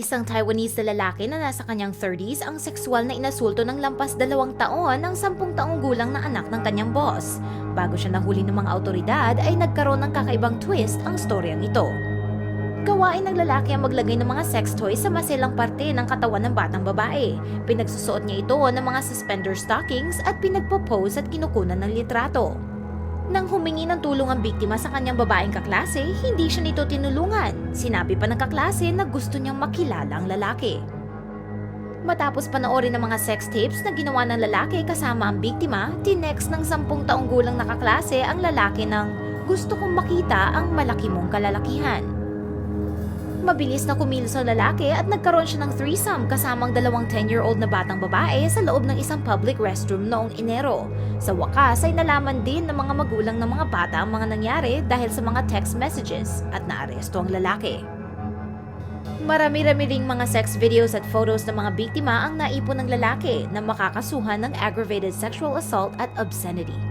Isang Taiwanese na lalaki na nasa kanyang 30s ang sexual na inasulto ng lampas dalawang taon ng sampung taong gulang na anak ng kanyang boss. Bago siya nahuli ng mga autoridad ay nagkaroon ng kakaibang twist ang storyang ito. Gawain ng lalaki ang maglagay ng mga sex toys sa maselang parte ng katawan ng batang babae. Pinagsusuot niya ito ng mga suspender stockings at pinagpo-pose at kinukunan ng litrato. Nang humingi ng tulong ang biktima sa kanyang babaeng kaklase, hindi siya nito tinulungan. Sinabi pa ng kaklase na gusto niyang makilala ang lalaki. Matapos panoorin ng mga sex tapes na ginawa ng lalaki kasama ang biktima, tinext ng sampung taong gulang na kaklase ang lalaki ng gusto kong makita ang malaki mong kalalakihan. Mabilis na kumilos ang lalaki at nagkaroon siya ng threesome kasamang dalawang 10-year-old na batang babae sa loob ng isang public restroom noong Enero. Sa wakas ay nalaman din ng mga magulang ng mga bata ang mga nangyari dahil sa mga text messages at naaresto ang lalaki. Marami-rami ring mga sex videos at photos ng mga biktima ang naipon ng lalaki na makakasuhan ng aggravated sexual assault at obscenity.